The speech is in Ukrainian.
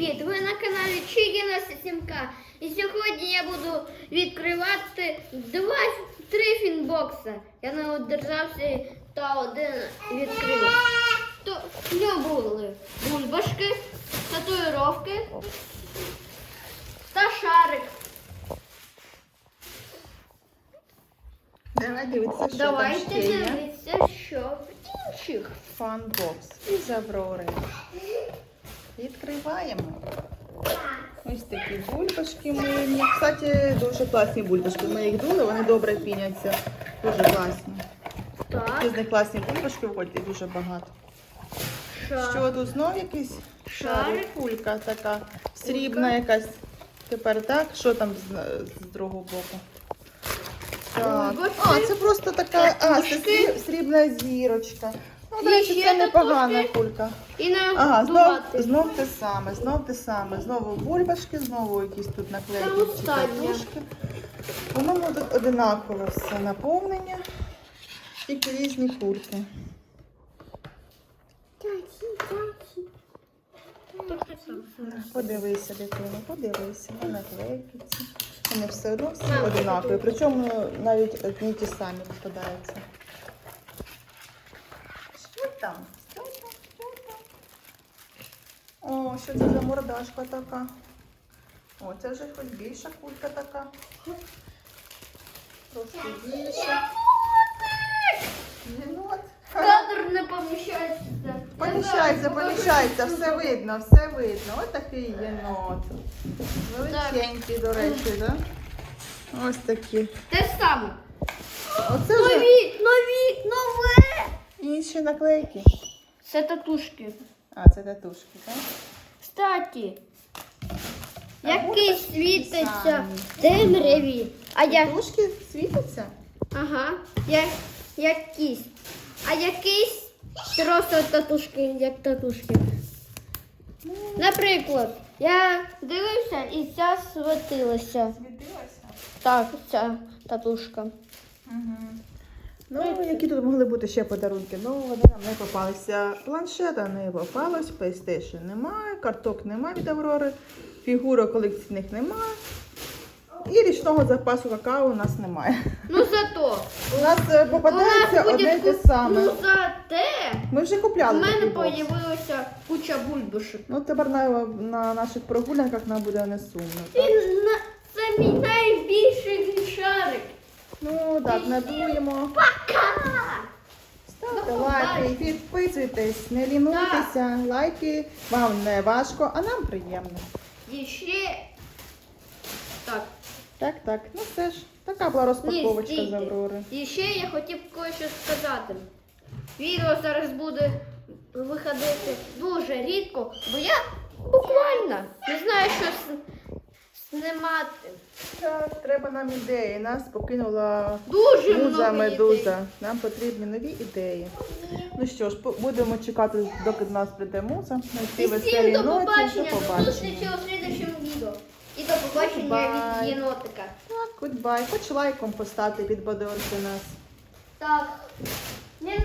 привіт! Ви на каналі Чигіна Сімка. І сьогодні я буду відкривати два три фінбокса. Я не одержався та один відкрив. То в нього були бульбашки, татуїровки та шарик. Давай дивитися, що Давайте там ще є. дивитися, що в інших. Фанбокс із Аврори. Відкриваємо. Ось такі бульбашки мильні. Кстати, дуже класні бульбашки. Ми їх дули, вони добре піняться. Дуже класні. Так, З них класні бульбашки виходять і дуже багато. шарик. Що тут знов якийсь Шарик. шарик, кулька така, срібна якась. Тепер так, що там з, з другого боку? Так. А, це просто така, а, це сріб- срібна зірочка. Ну, до речі, це непогана кулька. І на Ага, знов, знов те саме, знов те саме. Знову бульбашки, знову якісь тут наклейки Та чи. По-моєму, тут одинаково все наповнення. Тільки різні кульки. Подивися, дитина, подивися. На наклейки ці. Вони все одно всі Мам, одинакові. Причому навіть одні ті самі попадаються. Там? Що там? Що там? О, що це за мордашка така? О, це вже хоч більша кулька така. Трошки більша. Єнот. Кадр не поміщається. Поміщається, поміщається, все видно, все видно. Ось такий єнот. Величенький, до речі, да? Ось такі. Те ж саме. Оце вже Нові, нові, нове. Інші наклейки. Це татушки. А, це татушки, так? Кстати, який світиться в темряві. А я, Татушки світяться? ага, я, якийсь. А якийсь просто татушки, як татушки. Наприклад, я дивився і ця світилася. Світилася? Так, ця татушка. Угу. Ну, які тут могли бути ще подарунки? Ну, вони нам не попалися. Планшета не попалось, PlayStation немає, карток немає від Аврори, фігурок колекційних немає. І річного запасу какао у нас немає. Ну зато. У нас е, У попадається нас одне те саме. Ну зате Ми вже купляли мене такий появилася куча бульбашок. Ну, тепер на, на наших прогулянках нам буде не сумно. Він на це мій найбільший шарик. Ну так, надуємо. Пока! Ставте лайки, підписуйтесь, не лінуйтеся. Лайки вам не важко, а нам приємно. І ще так. Так, так. Ну все ж, така була розпаковочка з Аврори. І ще я хотів кое-що сказати. Відео зараз буде виходити дуже рідко, бо я буквально не знаю, що знімати. Так, треба нам ідеї. Нас покинула Дуже муза много медуза. ідей. Нам потрібні нові ідеї. Ну що ж, по- будемо чекати, доки до нас прийде муза. На ці І всім до ноті. побачення, До зустрічі у слідчому відео. І до побачення від єнотика. Так, гудбай. Хоч лайком поставте, підбадьорте нас. Так. Не ну.